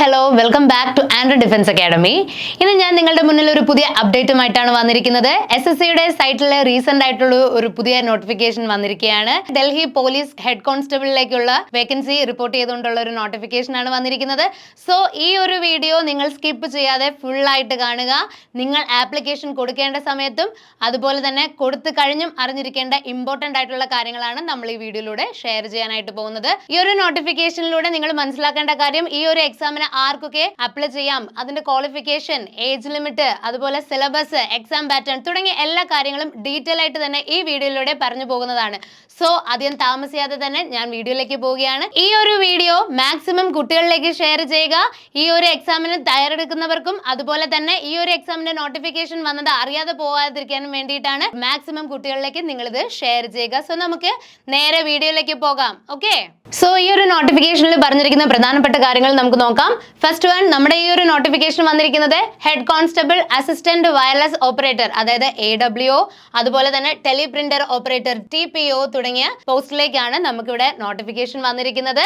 Hello welcome back to Andro Defence Academy ഇന്ന് ഞാൻ നിങ്ങളുടെ മുന്നിൽ ഒരു പുതിയ അപ്ഡേറ്റുമായിട്ടാണ് വന്നിരിക്കുന്നത്. എസ് എസ് സിയുടെ സൈറ്റിൽ റീസെന്റ് ആയിട്ടുള്ള ഒരു പുതിയ നോട്ടിഫിക്കേഷൻ വന്നിരിക്കുകയാണ്. ഡൽഹി പോലീസ് ഹെഡ് കോൺസ്റ്റബിളിലേക്കുള്ള വേക്കൻസി റിപ്പോർട്ട് ചെയ്തുകൊണ്ടുള്ള ഒരു നോട്ടിഫിക്കേഷൻ ആണ് വന്നിരിക്കുന്നത്. സോ ഈ ഒരു വീഡിയോ നിങ്ങൾ സ്കിപ്പ് ചെയ്യാതെ ഫുൾ ആയിട്ട് കാണുക. നിങ്ങൾ ആപ്ലിക്കേഷൻ കൊടുക്കേണ്ട സമയത്തും അതുപോലെ തന്നെ കൊടുത്തു കഴിഞ്ഞും അറിഞ്ഞിരിക്കേണ്ട ഇമ്പോർട്ടന്റ് ആയിട്ടുള്ള കാര്യങ്ങളാണ് നമ്മൾ ഈ വീഡിയോയിലൂടെ ഷെയർ ചെയ്യാനായിട്ട് പോകുന്നത്. ഈ ഒരു നോട്ടിഫിക്കേഷനിലൂടെ നിങ്ങൾ മനസ്സിലാക്കേണ്ട കാര്യം ഈ ഒരു എക്സാമിന് ആർക്കൊക്കെ അപ്ലൈ ചെയ്യാം. അതിന്റെ ക്വാളിഫിക്കേഷൻ ഏജ് ലിമിറ്റ് അതുപോലെ സിലബസ് എക്സാം പാറ്റേൺ തുടങ്ങിയ എല്ലാ കാര്യങ്ങളും ഡീറ്റെയിൽ ആയിട്ട് തന്നെ ഈ വീഡിയോയിലൂടെ പറഞ്ഞു പോകുന്നതാണ്. സോ അധികം താമസിയാതെ തന്നെ ഞാൻ വീഡിയോയിലേക്ക് പോവുകയാണ്. ഈ ഒരു വീഡിയോ മാക്സിമം കുട്ടികളിലേക്ക് ഷെയർ ചെയ്യുക. ഈ ഒരു എക്സാമിന് തയ്യാറെടുക്കുന്നവർക്കും അതുപോലെ തന്നെ ഈ ഒരു എക്സാമിന്റെ നോട്ടിഫിക്കേഷൻ വന്നത് അറിയാതെ പോകാതിരിക്കാനും വേണ്ടിയിട്ടാണ് മാക്സിമം കുട്ടികളിലേക്ക് നിങ്ങൾ ഇത് ഷെയർ ചെയ്യുക. സോ നമുക്ക് നേരെ വീഡിയോയിലേക്ക് പോകാം. ഓക്കെ സോ ഈ ഒരു നോട്ടിഫിക്കേഷനിൽ പറഞ്ഞിരിക്കുന്ന പ്രധാനപ്പെട്ട കാര്യങ്ങൾ നമുക്ക് നോക്കാം. ഫസ്റ്റ് വൺ നമ്മുടെ ഈ ഒരു നോട്ടിഫിക്കേഷൻ വന്നിരിക്കുന്നത് head constable assistant wireless operator അതായത് എ ഡബ്ല്യു അതുപോലെ തന്നെ teleprinter operator T P O തുടങ്ങിയ പോസ്റ്റിലേക്കാണ് നമുക്കിവിടെ നോട്ടിഫിക്കേഷൻ വന്നിരിക്കുന്നത്.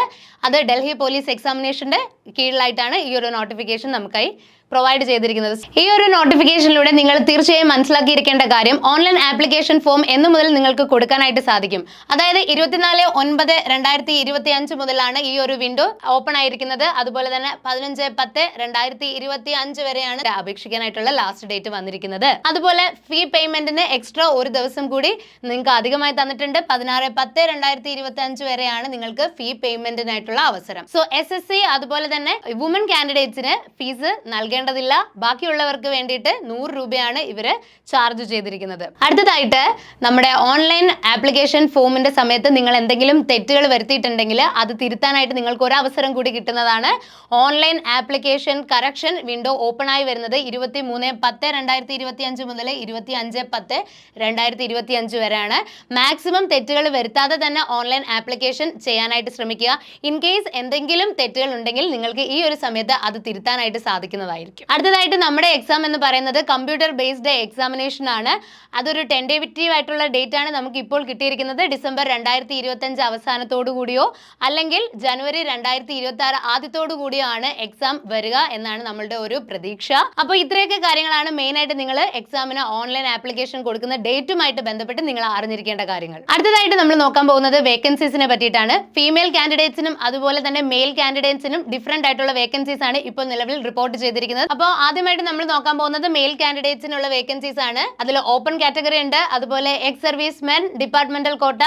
അത് ഡൽഹി പോലീസ് എക്സാമിനേഷന്റെ കീഴിലായിട്ടാണ് ഈ ഒരു നോട്ടിഫിക്കേഷൻ നമുക്കായി പ്രൊവൈഡ് ചെയ്തിരിക്കുന്നത്. ഈ ഒരു നോട്ടിഫിക്കേഷനിലൂടെ നിങ്ങൾ തീർച്ചയായും മനസ്സിലാക്കിയിരിക്കേണ്ട കാര്യം ഓൺലൈൻ ആപ്ലിക്കേഷൻ ഫോം എന്നു മുതൽ നിങ്ങൾക്ക് കൊടുക്കാനായിട്ട് സാധിക്കും. അതായത് ഇരുപത്തിനാല് ഒൻപത് രണ്ടായിരത്തി ഇരുപത്തി അഞ്ച് മുതലാണ് ഈ ഒരു വിൻഡോ ഓപ്പൺ ആയിരിക്കുന്നത്. അതുപോലെ തന്നെ പതിനഞ്ച് പത്ത് രണ്ടായിരത്തി ഇരുപത്തി അഞ്ച് വരെയാണ് അപേക്ഷിക്കാനായിട്ടുള്ള ലാസ്റ്റ് ഡേറ്റ് വന്നിരിക്കുന്നത്. അതുപോലെ ഫീ പേയ്മെന്റിന് എക്സ്ട്രാ ഒരു ദിവസം കൂടി നിങ്ങൾക്ക് അധികമായി തന്നിട്ടുണ്ട്. പതിനാറ് പത്ത് രണ്ടായിരത്തി ഇരുപത്തി അഞ്ച് വരെയാണ് നിങ്ങൾക്ക് ഫീ പേയ്മെന്റിനായിട്ടുള്ള അവസരം. സോ എസ് എസ് സി അതുപോലെ തന്നെ വുമൻ കാൻഡിഡേറ്റ്സിന് ഫീസ് നൽകേണ്ടതില്ല. ബാക്കിയുള്ളവർക്ക് വേണ്ടിയിട്ട് നൂറ് രൂപയാണ് ഇവർ ചാർജ് ചെയ്തിരിക്കുന്നത്. അടുത്തതായിട്ട് നമ്മുടെ ഓൺലൈൻ ആപ്ലിക്കേഷൻ ഫോമിന്റെ സമയത്ത് നിങ്ങൾ എന്തെങ്കിലും തെറ്റുകൾ വരുത്തിയിട്ടുണ്ടെങ്കിൽ അത് തിരുത്താനായിട്ട് നിങ്ങൾക്ക് ഒരു അവസരം കൂടി കിട്ടുന്നതാണ്. Online application correction window open ആയി വരുന്നത് ഇരുപത്തി മൂന്ന് പത്ത് രണ്ടായിരത്തി ഇരുപത്തി അഞ്ച് മുതൽ ഇരുപത്തി അഞ്ച് പത്ത് രണ്ടായിരത്തി ഇരുപത്തി അഞ്ച് വരെയാണ്. മാക്സിമം തെറ്റുകൾ വരുത്താതെ തന്നെ ഓൺലൈൻ ആപ്ലിക്കേഷൻ ചെയ്യാനായിട്ട് ശ്രമിക്കുക. ഇൻ കേസ് എന്തെങ്കിലും തെറ്റുകൾ ഉണ്ടെങ്കിൽ നിങ്ങൾക്ക് ഈ ഒരു സമയത്ത് അത് തിരുത്താനായിട്ട് സാധിക്കുന്നതായിരിക്കും. അടുത്തതായിട്ട് നമ്മുടെ എക്സാം എന്ന് പറയുന്നത് കമ്പ്യൂട്ടർ ബേസ്ഡ് എക്സാമിനേഷൻ ആണ്. അതൊരു ടെൻഡേറ്റീവ് ആയിട്ടുള്ള ഡേറ്റ് ആണ് നമുക്ക് ഇപ്പോൾ കിട്ടിയിരിക്കുന്നത്. ഡിസംബർ രണ്ടായിരത്തി ഇരുപത്തി അഞ്ച് അവസാനത്തോടു കൂടിയോ അല്ലെങ്കിൽ ജനുവരി രണ്ടായിരത്തി ഇരുപത്തി ആറ് ആദ്യത്തോടു കൂടിയാണ് എക്സാം വരിക എന്നാണ് നമ്മളുടെ ഒരു പ്രതീക്ഷ. അപ്പോൾ ഇത്രയൊക്കെ കാര്യങ്ങളാണ് മെയിൻ ആയിട്ട് നിങ്ങൾ എക്സാമിന് ഓൺലൈൻ ആപ്ലിക്കേഷൻ കൊടുക്കുന്ന ഡേറ്റുമായിട്ട് ബന്ധപ്പെട്ട് നിങ്ങൾ അറിഞ്ഞിരിക്കേണ്ട കാര്യങ്ങൾ. അടുത്തതായിട്ട് നമ്മൾ നോക്കാൻ പോകുന്നത് വേക്കൻസീസിനെ പറ്റിയിട്ടാണ്. ഫീമെയിൽ കാൻഡിഡേറ്റ്സിനും അതുപോലെ തന്നെ മെയിൽ കാൻഡിഡേറ്റ്സിനും ഡിഫറെന്റ് ആയിട്ടുള്ള വേക്കൻസീസ് ആണ് ഇപ്പോൾ നിലവിൽ റിപ്പോർട്ട് ചെയ്തിരിക്കുന്നത്. അപ്പോൾ ആദ്യമായിട്ട് നമ്മൾ നോക്കാൻ പോകുന്നത് മെയിൽ കാൻഡിഡേറ്റ്സിനുള്ള വേക്കൻസീസ് ആണ്. അതിൽ ഓപ്പൺ കാറ്റഗറി ഉണ്ട്. അതുപോലെ എക്സ് സർവീസ് മെൻ ഡിപ്പാർട്ട്മെന്റൽ കോട്ട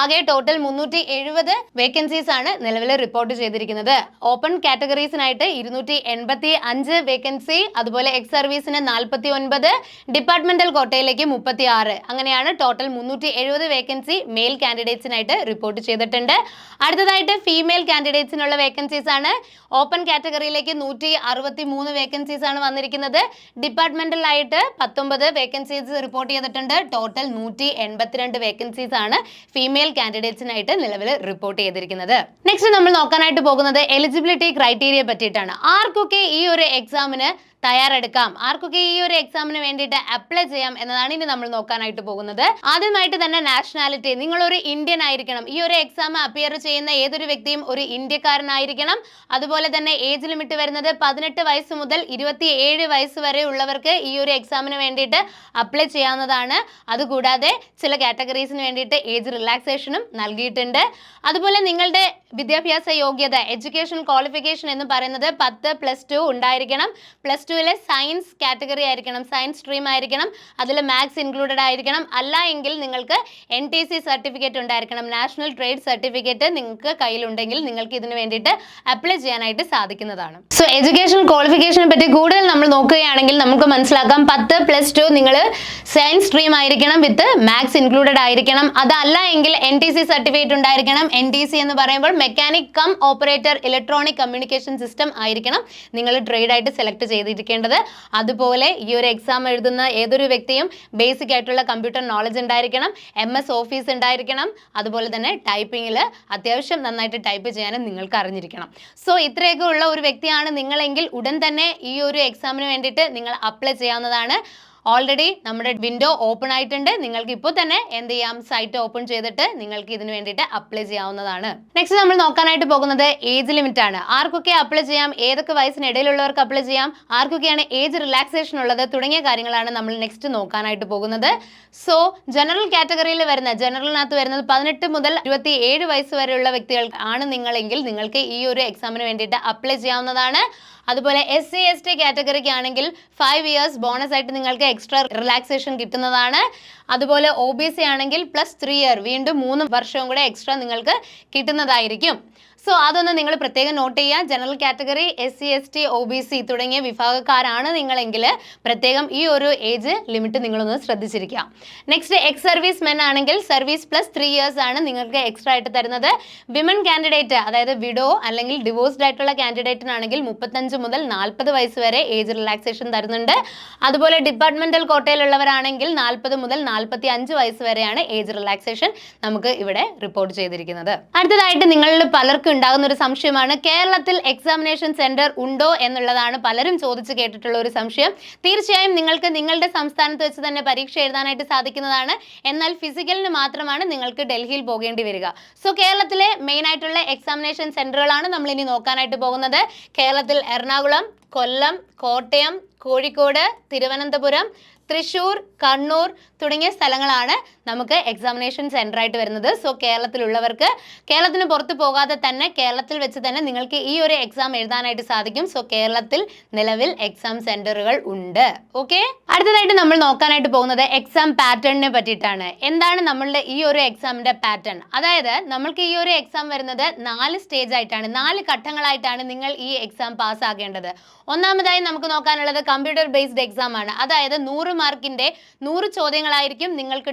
ആകെ ടോട്ടൽ മുന്നൂറ്റി എഴുപത് വേക്കൻസീസ് ആണ് നിലവിൽ റിപ്പോർട്ട് ചെയ്തിരിക്കുന്നത്. ഓപ്പൺ കാറ്റഗറീസിനായിട്ട് ഇരുന്നൂറ്റി എൺപത്തി അഞ്ച് വേക്കൻസി അതുപോലെ എക്സ് സർവീസിന് നാൽപ്പത്തി ഒൻപത് ഡിപ്പാർട്ട്മെന്റൽ കോട്ടയിലേക്ക് മുപ്പത്തി ആറ് അങ്ങനെയാണ് ടോട്ടൽ മുന്നൂറ്റി എഴുപത് വേക്കൻസി മെയിൽ കാൻഡിഡേറ്റ്സിനായിട്ട് റിപ്പോർട്ട് ചെയ്തിട്ടുണ്ട്. അടുത്തതായിട്ട് ഫീമെയിൽ കാൻഡിഡേറ്റ്സിനുള്ള വേക്കൻസീസ് ആണ്. ഓപ്പൺ കാറ്റഗറിയിലേക്ക് നൂറ്റി അറുപത്തി മൂന്ന് വേക്കൻസീസ് ആണ് വന്നിരിക്കുന്നത്. ഡിപ്പാർട്ട്മെന്റലായിട്ട് പത്തൊമ്പത് വേക്കൻസീസ് റിപ്പോർട്ട് ചെയ്തിട്ടുണ്ട്. ടോട്ടൽ നൂറ്റി എൺപത്തിരണ്ട് വേക്കൻസീസ് ആണ് ഫീമെയിൽ കാൻഡിഡേറ്റ്സിനായിട്ട് നിലവിൽ റിപ്പോർട്ട് ചെയ്തിരിക്കുന്നത്. നെക്സ്റ്റ് നമ്മൾ നോക്കാനായിട്ട് പോകുന്നത് എലിജിബിലിറ്റി ക്രൈറ്റീരിയ പറ്റിയിട്ടാണ്. ആർക്കൊക്കെ ഈ ഒരു എക്സാമിന് തയ്യാറെടുക്കാം. ആർക്കൊക്കെ ഈ ഒരു എക്സാമിന് വേണ്ടിയിട്ട് അപ്ലൈ ചെയ്യാം എന്നതാണ് ഇനി നമ്മൾ നോക്കാനായിട്ട് പോകുന്നത്. ആദ്യമായിട്ട് തന്നെ നാഷണാലിറ്റി നിങ്ങൾ ഒരു ഇന്ത്യൻ ആയിരിക്കണം. ഈ ഒരു എക്സാം അപ്പിയർ ചെയ്യുന്ന ഏതൊരു വ്യക്തിയും ഒരു ഇന്ത്യക്കാരനായിരിക്കണം. അതുപോലെ തന്നെ ഏജ് ലിമിറ്റ് വരുന്നത് പതിനെട്ട് വയസ്സ് മുതൽ ഇരുപത്തി ഏഴ് വയസ്സ് വരെ ഉള്ളവർക്ക് ഈ ഒരു എക്സാമിന് വേണ്ടിയിട്ട് അപ്ലൈ ചെയ്യാവുന്നതാണ്. അതുകൂടാതെ ചില കാറ്റഗറീസിന് വേണ്ടിയിട്ട് ഏജ് റിലാക്സേഷനും നൽകിയിട്ടുണ്ട്. അതുപോലെ നിങ്ങളുടെ വിദ്യാഭ്യാസ യോഗ്യത എഡ്യൂക്കേഷൻ ക്വാളിഫിക്കേഷൻ എന്ന് പറയുന്നത് പത്ത് പ്ലസ് ടു ഉണ്ടായിരിക്കണം. പ്ലസ് ടുവിലെ സയൻസ് കാറ്റഗറി ആയിരിക്കണം സയൻസ് സ്ട്രീം ആയിരിക്കണം അതിൽ മാത്സ് ഇൻക്ലൂഡഡ് ആയിരിക്കണം. അല്ല എങ്കിൽ നിങ്ങൾക്ക് എൻ ടി സി സർട്ടിഫിക്കറ്റ് ഉണ്ടായിരിക്കണം. നാഷണൽ ട്രേഡ് സർട്ടിഫിക്കറ്റ് നിങ്ങൾക്ക് കയ്യിലുണ്ടെങ്കിൽ നിങ്ങൾക്ക് ഇതിന് വേണ്ടിയിട്ട് അപ്ലൈ ചെയ്യാനായിട്ട് സാധിക്കുന്നതാണ്. സോ എഡ്യൂക്കേഷൻ ക്വാളിഫിക്കേഷനെ പറ്റി കൂടുതൽ നമ്മൾ നോക്കുകയാണെങ്കിൽ നമുക്ക് മനസ്സിലാക്കാം. പത്ത് പ്ലസ് ടു നിങ്ങൾ സയൻസ് സ്ട്രീം ആയിരിക്കണം വിത്ത് മാത്സ് ഇൻക്ലൂഡഡ് ആയിരിക്കണം. അതല്ല എങ്കിൽ എൻ ടി സി സർട്ടിഫിക്കറ്റ് ഉണ്ടായിരിക്കണം. എൻ ടി സി എന്ന് പറയുമ്പോൾ mechanic cum operator electronic communication system ആയിരിക്കണം നിങ്ങൾ ട്രേഡ് ആയിട്ട് സെലക്ട് ചെയ്തിരിക്കേണ്ടത്. അതുപോലെ ഈ ഒരു എക്സാം എഴുതുന്ന ഏതൊരു വ്യക്തിയും ബേസിക് ആയിട്ടുള്ള കമ്പ്യൂട്ടർ നോളജ് ഉണ്ടായിരിക്കണം. എം എസ് ഓഫീസ് ഉണ്ടായിരിക്കണം. അതുപോലെ തന്നെ ടൈപ്പിങ്ങിൽ അത്യാവശ്യം നന്നായിട്ട് ടൈപ്പ് ചെയ്യാനും നിങ്ങൾക്ക് അറിഞ്ഞിരിക്കണം. സോ ഇത്രയൊക്കെ ഉള്ള ഒരു വ്യക്തിയാണ് നിങ്ങളെങ്കിൽ ഉടൻ തന്നെ ഈ ഒരു എക്സാമിന് വേണ്ടിയിട്ട് നിങ്ങൾ അപ്ലൈ ചെയ്യാവുന്നതാണ്. ഓൾറെഡി നമ്മുടെ വിൻഡോ ഓപ്പൺ ആയിട്ടുണ്ട്. നിങ്ങൾക്ക് ഇപ്പോൾ തന്നെ എന്ത് ചെയ്യാം? സൈറ്റ് ഓപ്പൺ ചെയ്തിട്ട് നിങ്ങൾക്ക് ഇതിന് വേണ്ടിയിട്ട് അപ്ലൈ ചെയ്യാവുന്നതാണ്. നെക്സ്റ്റ് നമ്മൾ നോക്കാനായിട്ട് പോകുന്നത് ഏജ് ലിമിറ്റ് ആണ്. ആർക്കൊക്കെ അപ്ലൈ ചെയ്യാം? ഏതൊക്കെ വയസ്സിനിടയിലുള്ളവർക്ക് അപ്ലൈ ചെയ്യാം? ആർക്കൊക്കെയാണ് ഏജ് റിലാക്സേഷൻ ഉള്ളത്? തുടങ്ങിയ കാര്യങ്ങളാണ് നമ്മൾ നെക്സ്റ്റ് നോക്കാനായിട്ട് പോകുന്നത്. സോ ജനറൽ കാറ്റഗറിയിൽ വരുന്ന ജനറലിനകത്ത് വരുന്നത് പതിനെട്ട് മുതൽ ഇരുപത്തി ഏഴ് വയസ്സ് വരെയുള്ള വ്യക്തികൾ ആണ് നിങ്ങളെങ്കിൽ നിങ്ങൾക്ക് ഈ ഒരു എക്സാമിന് വേണ്ടിയിട്ട് അപ്ലൈ ചെയ്യാവുന്നതാണ്. അതുപോലെ എസ് സി എസ് ടി കാറ്റഗറിക്ക് ആണെങ്കിൽ ഫൈവ് ഇയേഴ്സ് ബോണസ് ആയിട്ട് നിങ്ങൾക്ക് എക്സ്ട്രാ റിലാക്സേഷൻ കിട്ടുന്നതാണ്. അതുപോലെ ഒ ബി സി ആണെങ്കിൽ പ്ലസ് ത്രീ ഇയർ വീണ്ടും മൂന്ന് വർഷവും കൂടെ എക്സ്ട്രാ നിങ്ങൾക്ക് കിട്ടുന്നതായിരിക്കും. സോ അതൊന്ന് നിങ്ങൾ പ്രത്യേകം നോട്ട് ചെയ്യുക. General category S C S T O B C തുടങ്ങിയ വിഭാഗക്കാരാണ് നിങ്ങളെങ്കിൽ പ്രത്യേകം ഈ ഒരു ഏജ് ലിമിറ്റ് നിങ്ങളൊന്ന് ശ്രദ്ധിച്ചിരിക്കുക. നെക്സ്റ്റ് എക്സ് സർവീസ് മെൻ ആണെങ്കിൽ സർവീസ് പ്ലസ് ത്രീ ഇയേഴ്സ് ആണ് നിങ്ങൾക്ക് എക്സ്ട്രാ ആയിട്ട് തരുന്നത്. വിമൻ കാൻഡിഡേറ്റ് അതായത് വിഡോ അല്ലെങ്കിൽ ഡിവോഴ്സ്ഡ് ആയിട്ടുള്ള കാൻഡിഡേറ്റിനാണെങ്കിൽ മുപ്പത്തഞ്ച് മുതൽ നാൽപ്പത് വയസ്സ് വരെ ഏജ് റിലാക്സേഷൻ തരുന്നുണ്ട്. അതുപോലെ ഡിപ്പാർട്ട്മെന്റൽ കോട്ടയിലുള്ളവരാണെങ്കിൽ നാൽപ്പത് മുതൽ നാൽപ്പത്തി അഞ്ച് വയസ്സ് വരെയാണ് ഏജ് റിലാക്സേഷൻ നമുക്ക് ഇവിടെ റിപ്പോർട്ട് ചെയ്തിരിക്കുന്നത്. അടുത്തതായിട്ട് നിങ്ങളിൽ പലർക്കും ഉണ്ടാകുന്ന ഒരു സംശയമാണ്. കേരളത്തിൽ എക്സാമിനേഷൻ സെന്റർ ഉണ്ടോ എന്നുള്ളതാണ് പലരും ചോദിച്ചു കേട്ടിട്ടുള്ള ഒരു സംശയം. തീർച്ചയായും നിങ്ങൾക്ക് നിങ്ങളുടെ സംസ്ഥാനത്ത് വെച്ച് തന്നെ പരീക്ഷ എഴുതാനായിട്ട് സാധിക്കുന്നതാണ്. എന്നാൽ ഫിസിക്കലിന് മാത്രമാണ് നിങ്ങൾക്ക് ഡൽഹിയിൽ പോകേണ്ടി വരിക. സോ കേരളത്തിലെ മെയിൻ ആയിട്ടുള്ള എക്സാമിനേഷൻ സെന്ററുകളാണ് നമ്മൾ ഇനി നോക്കാനായിട്ട് പോകുന്നത്. കേരളത്തിൽ എറണാകുളം കൊല്ലം കോട്ടയം കോഴിക്കോട് തിരുവനന്തപുരം തൃശൂർ കണ്ണൂർ തുടങ്ങിയ സ്ഥലങ്ങളാണ്. നമുക്ക് എക്സാമിനേഷൻ സെന്റർ ആയിട്ട് വരുന്നത്. സോ കേരളത്തിലുള്ളവർക്ക് കേരളത്തിന് പുറത്ത് പോകാതെ തന്നെ കേരളത്തിൽ വെച്ച് തന്നെ നിങ്ങൾക്ക് ഈ ഒരു എക്സാം എഴുതാനായിട്ട് സാധിക്കും. സോ കേരളത്തിൽ നിലവിൽ എക്സാം സെന്ററുകൾ ഉണ്ട്. ഓക്കെ അടുത്തതായിട്ട് നമ്മൾ നോക്കാനായിട്ട് പോകുന്നത് എക്സാം പാറ്റേണിനെ പറ്റിയിട്ടാണ്. എന്താണ് നമ്മളുടെ ഈ ഒരു എക്സാമിന്റെ പാറ്റേൺ അതായത് നമ്മൾക്ക് ഈ ഒരു എക്സാം വരുന്നത് നാല് സ്റ്റേജ് ആയിട്ടാണ് നാല് ഘട്ടങ്ങളായിട്ടാണ് നിങ്ങൾ ഈ എക്സാം പാസ്സാകേണ്ടത് ഒന്നാമതായി നമുക്ക് നോക്കാനുള്ളത് കമ്പ്യൂട്ടർ ബേസ്ഡ് എക്സാം ആണ്. അതായത് നൂറ് മാർക്കിന്റെ നൂറ് ചോദ്യങ്ങളായിരിക്കും നിങ്ങൾക്ക്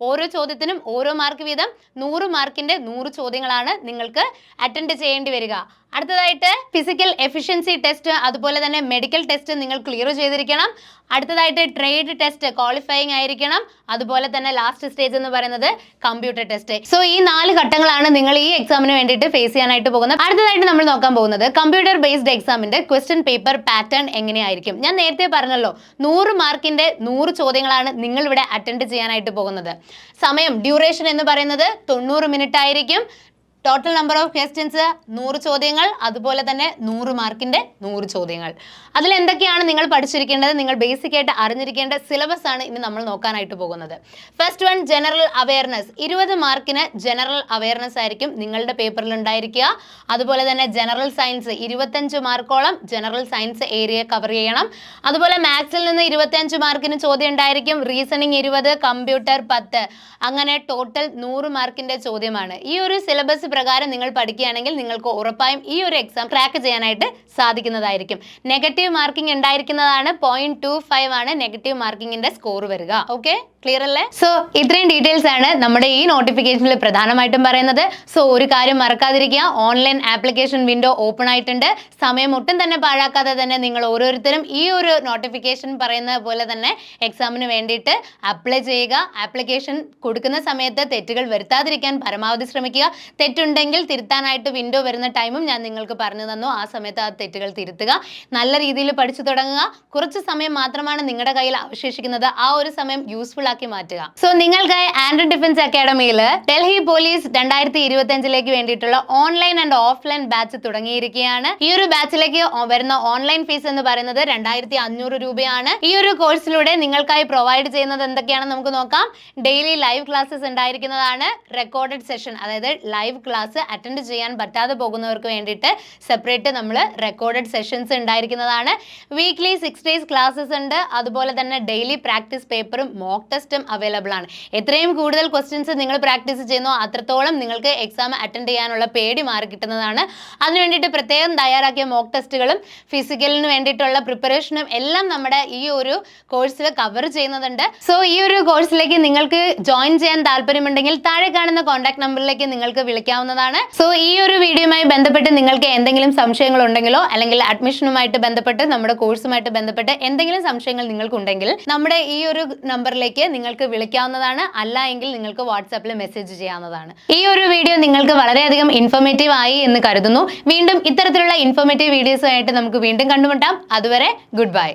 ഓരോ ചോദ്യത്തിനും ഓരോ മാർക്ക് വീതം നൂറ് മാർക്കിന്റെ നൂറ് ചോദ്യങ്ങളാണ് നിങ്ങൾക്ക് അറ്റൻഡ് ചെയ്യേണ്ടി വരിക. അടുത്തതായിട്ട് ഫിസിക്കൽ എഫിഷ്യൻസി ടെസ്റ്റ് അതുപോലെ തന്നെ മെഡിക്കൽ ടെസ്റ്റ് നിങ്ങൾ ക്ലിയർ ചെയ്തിരിക്കണം. അടുത്തതായിട്ട് ട്രേഡ് ടെസ്റ്റ് ക്വാളിഫയിങ് ആയിരിക്കണം. അതുപോലെ തന്നെ ലാസ്റ്റ് സ്റ്റേജ് എന്ന് പറയുന്നത് കമ്പ്യൂട്ടർ ടെസ്റ്റ് സോ ഈ നാല് ഘട്ടങ്ങളാണ് നിങ്ങൾ ഈ എക്സാമിന് വേണ്ടിയിട്ട് ഫേസ് ചെയ്യാനായിട്ട് പോകുന്നത്. അടുത്തതായിട്ട് നമ്മൾ നോക്കാൻ പോകുന്നത് കമ്പ്യൂട്ടർ ബേസ്ഡ് എക്സാമിന്റെ ക്വസ്റ്റ്യൻ പേപ്പർ പാറ്റേൺ എങ്ങനെയായിരിക്കും? ഞാൻ നേരത്തെ പറഞ്ഞല്ലോ നൂറ് മാർക്കിന്റെ നൂറ് ചോദ്യങ്ങളാണ് നിങ്ങൾ ഇവിടെ അറ്റൻഡ് ചെയ്യാനായിട്ട് പോകുന്നത്. സമയം ഡ്യൂറേഷൻ എന്ന് പറയുന്നത് തൊണ്ണൂറ് മിനിറ്റ് ആയിരിക്കും. ടോട്ടൽ നമ്പർ ഓഫ് ക്വസ്റ്റ്യൻസ് നൂറ് ചോദ്യങ്ങൾ അതുപോലെ തന്നെ നൂറ് മാർക്കിന്റെ നൂറ് ചോദ്യങ്ങൾ. അതിൽ എന്തൊക്കെയാണ് നിങ്ങൾ പഠിച്ചിരിക്കേണ്ടത്? നിങ്ങൾ ബേസിക് ആയിട്ട് അറിഞ്ഞിരിക്കേണ്ട സിലബസ് ആണ് ഇനി നമ്മൾ നോക്കാനായിട്ട് പോകുന്നത്. ഫസ്റ്റ് വൺ ജനറൽ അവയർനെസ് ഇരുപത് മാർക്കിന് ജനറൽ അവയർനെസ് ആയിരിക്കും നിങ്ങളുടെ പേപ്പറിൽ ഉണ്ടായിരിക്കുക. അതുപോലെ തന്നെ ജനറൽ സയൻസ് ഇരുപത്തഞ്ച് മാർക്കോളം ജനറൽ സയൻസ് ഏരിയ കവർ ചെയ്യണം. അതുപോലെ മാത്സിൽ നിന്ന് ഇരുപത്തഞ്ച് മാർക്കിന് ചോദ്യം ഉണ്ടായിരിക്കും. റീസണിങ് ഇരുപത് കമ്പ്യൂട്ടർ പത്ത്. അങ്ങനെ ടോട്ടൽ നൂറ് മാർക്കിന്റെ ചോദ്യമാണ്. ഈ ഒരു സിലബസ് പ്രകാരം നിങ്ങൾ പഠിക്കുകയാണെങ്കിൽ നിങ്ങൾക്ക് ഉറപ്പായും ഈ ഒരു എക്സാം ക്രാക്ക് ചെയ്യാനായിട്ട് സാധിക്കുന്നതായിരിക്കും. നെഗറ്റീവ് മാർക്കിംഗ് ഉണ്ടായിരിക്കുന്നതാണ് പോയിന്റ് ടു ഫൈവ് ആണ് നെഗറ്റീവ് മാർക്കിങ്ങിന്റെ സ്കോർ വരിക. ഓക്കെ ക്ലിയർ അല്ലേ? സോ ഇത്രയും ഡീറ്റെയിൽസ് ആണ് നമ്മുടെ ഈ നോട്ടിഫിക്കേഷനിൽ പ്രധാനമായിട്ടും പറയുന്നത്. സോ ഒരു കാര്യം മറക്കാതിരിക്കുക. ഓൺലൈൻ ആപ്ലിക്കേഷൻ വിൻഡോ ഓപ്പൺ ആയിട്ടുണ്ട്. സമയം ഒട്ടും തന്നെ പാഴാക്കാതെ തന്നെ നിങ്ങൾ ഓരോരുത്തരും ഈ ഒരു നോട്ടിഫിക്കേഷൻ പറയുന്ന പോലെ തന്നെ എക്സാമിന് വേണ്ടിയിട്ട് അപ്ലൈ ചെയ്യുക. ആപ്ലിക്കേഷൻ കൊടുക്കുന്ന സമയത്ത് തെറ്റുകൾ വരുത്താതിരിക്കാൻ പരമാവധി ശ്രമിക്കുക. തെറ്റുണ്ടെങ്കിൽ തിരുത്താനായിട്ട് വിൻഡോ വരുന്ന ടൈമും ഞാൻ നിങ്ങൾക്ക് പറഞ്ഞു തന്നു. ആ സമയത്ത് ആ തെറ്റുകൾ തിരുത്തുക. നല്ല രീതിയിൽ പഠിച്ചു തുടങ്ങുക. കുറച്ച് സമയം മാത്രമാണ് നിങ്ങളുടെ കയ്യിൽ അവശേഷിക്കുന്നത്. ആ ഒരു സമയം യൂസ്ഫുൾ ആക്കി മാറ്റുക. സോ നിങ്ങൾക്കായി ആൻഡ്രോയിഡ് ഡിഫൻസ് അക്കാഡമിയിൽ ഡൽഹി പോലീസ് രണ്ടായിരത്തി ഇരുപത്തി അഞ്ചിലേക്ക് വേണ്ടിയിട്ടുള്ള ഓൺലൈൻ ആൻഡ് ഓഫ്ലൈൻ ബാച്ച് തുടങ്ങിയിരിക്കുകയാണ്. ഈ ഒരു ബാച്ചിലേക്ക് വരുന്ന ഓൺലൈൻ ഫീസ് എന്ന് പറയുന്നത് രണ്ടായിരത്തി അഞ്ഞൂറ് രൂപയാണ്. ഈ ഒരു കോഴ്സിലൂടെ നിങ്ങൾക്കായി പ്രൊവൈഡ് ചെയ്യുന്നത് എന്തൊക്കെയാണെന്ന് നമുക്ക് നോക്കാം. ഡെയിലി ലൈവ് ക്ലാസ്സസ് ഉണ്ടായിരിക്കുന്നതാണ്. റെക്കോർഡഡ് സെഷൻ അതായത് ലൈവ് ക്ലാസ് അറ്റൻഡ് ചെയ്യാൻ പറ്റാതെ പോകുന്നവർക്ക് വേണ്ടിയിട്ട് സെപ്പറേറ്റ് നമ്മൾ റെക്കോർഡഡ് സെഷൻസ് ഉണ്ടായിരിക്കുന്നതാണ്. വീക്ക്ലി സിക്സ് ഡേയ്സ് ക്ലാസ്സസ് ഉണ്ട്. അതുപോലെ തന്നെ ഡെയിലി പ്രാക്ടീസ് പേപ്പറും മോക്ക് ടെസ്റ്റും അവൈലബിൾ ആണ്. എത്രയും കൂടുതൽ ക്വസ്റ്റ്യൻസ് നിങ്ങൾ പ്രാക്ടീസ് ചെയ്യുന്നു അത്രത്തോളം നിങ്ങൾക്ക് എക്സാം അറ്റൻഡ് ചെയ്യാനുള്ള പേടി മാറി കിട്ടുന്നതാണ്. അതിനു വേണ്ടിയിട്ട് പ്രത്യേകം തയ്യാറാക്കിയ മോക്ക് ടെസ്റ്റുകളും ഫിസിക്കലിന് വേണ്ടിയിട്ടുള്ള പ്രിപ്പറേഷനും എല്ലാം നമ്മുടെ ഈ ഒരു കോഴ്സിൽ കവർ ചെയ്യുന്നുണ്ട്. സോ ഈ ഒരു കോഴ്സിലേക്ക് നിങ്ങൾക്ക് ജോയിൻ ചെയ്യാൻ താല്പര്യമുണ്ടെങ്കിൽ താഴെ കാണുന്ന കോൺടാക്ട് നമ്പറിലേക്ക് നിങ്ങൾക്ക് വിളിക്കാവുന്നതാണ് സോ ഈ ഒരു വീഡിയോയുമായി ബന്ധപ്പെട്ട് നിങ്ങൾക്ക് എന്തെങ്കിലും സംശയങ്ങൾ ഉണ്ടെങ്കിലോ അല്ലെങ്കിൽ അഡ്മിഷനുമായിട്ട് ബന്ധപ്പെട്ട് നമ്മുടെ കോഴ്സുമായിട്ട് ബന്ധപ്പെട്ട് എന്തെങ്കിലും സംശയങ്ങൾ നിങ്ങൾക്കുണ്ടെങ്കിൽ നമ്മുടെ ഈ ഒരു നമ്പറിലേക്ക് നിങ്ങൾക്ക് വിളിക്കാവുന്നതാണ്. അല്ല എങ്കിൽ നിങ്ങൾക്ക് വാട്സാപ്പിൽ മെസ്സേജ് ചെയ്യാവുന്നതാണ്. ഈ ഒരു വീഡിയോ നിങ്ങൾക്ക് വളരെയധികം ഇൻഫോർമേറ്റീവ് ആയി എന്ന് കരുതുന്നു. വീണ്ടും ഇത്തരത്തിലുള്ള ഇൻഫോർമേറ്റീവ് വീഡിയോസുമായിട്ട് നമുക്ക് വീണ്ടും കണ്ടുമുട്ടാം. അതുവരെ ഗുഡ് ബൈ